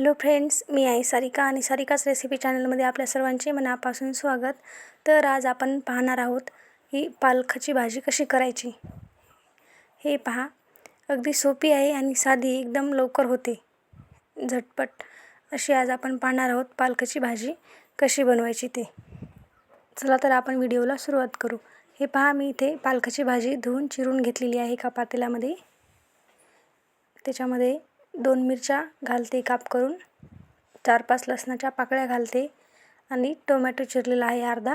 Hello friends मी आहे सारिका आणि सारिकाच recipe चॅनलमध्ये आपल्या सर्वांचे मनापासून स्वागत. तर आज आपण पाहणार आहोत ही पालखाची भाजी कशी करायची. हे पहा अगदी सोपी आहे आणि साधी एकदम लवकर होते. झटपट. अशी आज आपण पाहणार आहोत पालकाची भाजी कशी बनवायची ते. चला तर आपण व्हिडिओला सुरुवात करू. हे पहा मी इथे पालकाची भाजी धुवून चिरून घेतलेली आहे एका पातेल्यामध्ये. त्याच्यामध्ये दोन मिरच्या घालते काप करून. चार पाच लसणाच्या पाकळ्या घालते आणि टोमॅटो चिरलेला आहे अर्धा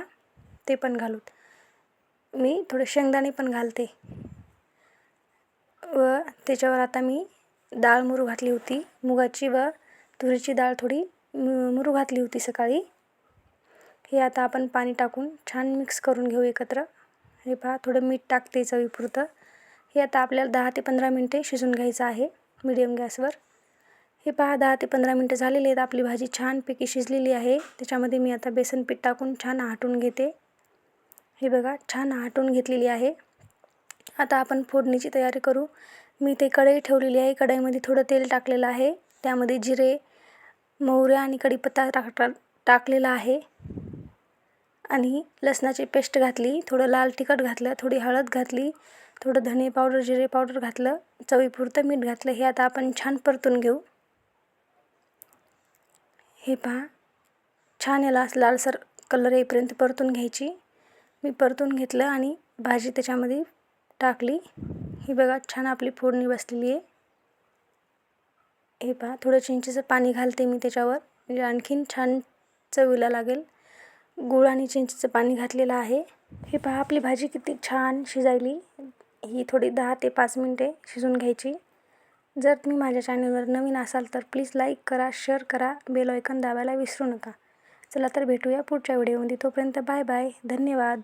ते पण घालून. मी थोडे शेंगदाणे पण घालते. व त्याच्यावर आता मी डाळ मुरू घातली होती. मुगाची व तुरीची डाळ थोडी मुरू घातली होती सकाळी. हे आता आपण पाणी टाकून छान मिक्स करून घेऊ एकत्र. हे पहा थोडं मीठ टाकते चवीपुरतं. हे आता आपल्याला दहा ते पंधरा मिनटे शिजून घ्यायचं आहे. मीडियम गॅसवर हे पहा दहा ते पंधरा मिनटं झालेली आहेत. आपली भाजी छानपैकी शिजलेली आहे. त्याच्यामध्ये मी आता बेसन पीठ टाकून छान आटून घेते. हे बघा छान आटून घेतलेली आहे. आता आपण फोडणीची तयारी करू. मी ते कढई ठेवलेली आहे. कढईमध्ये थोडं तेल टाकलेलं आहे. त्यामध्ये जिरे मोहऱ्या आणि कढीपत्ता टाक टाकलेला आहे. आणि लसणाची पेस्ट घातली थोडं लाल तिखट घातलं थोडी हळद घातली थोडं धने पावडर जिरे पावडर घातलं चवीपुरतं मीठ घातलं. हे आता आपण छान परतून घेऊ. हे पहा छान याला लालसर कलर येईपर्यंत परतून घ्यायची. मी परतून घेतलं आणि भाजी त्याच्यामध्ये टाकली. ही बघा छान आपली फोडणी बसलेली आहे. हे पहा थोडं चिंचेचं पाणी घालते मी त्याच्यावर. म्हणजे आणखीन छान चवीला लागेल. गूळ आणि चिंचेचं पाणी घातलेलं आहे. हे पहा आपली भाजी किती छान शिजायली. ही थोडी दहा ते पाच मिनटे शिजून घ्यायची. जर तुम्ही माझ्या चॅनलवर नवीन असाल तर प्लीज लाईक करा शेअर करा बेल ऐकन दाबायला विसरू नका. चला तर भेटूया पुढच्या व्हिडिओमध्ये. तोपर्यंत बाय बाय. धन्यवाद.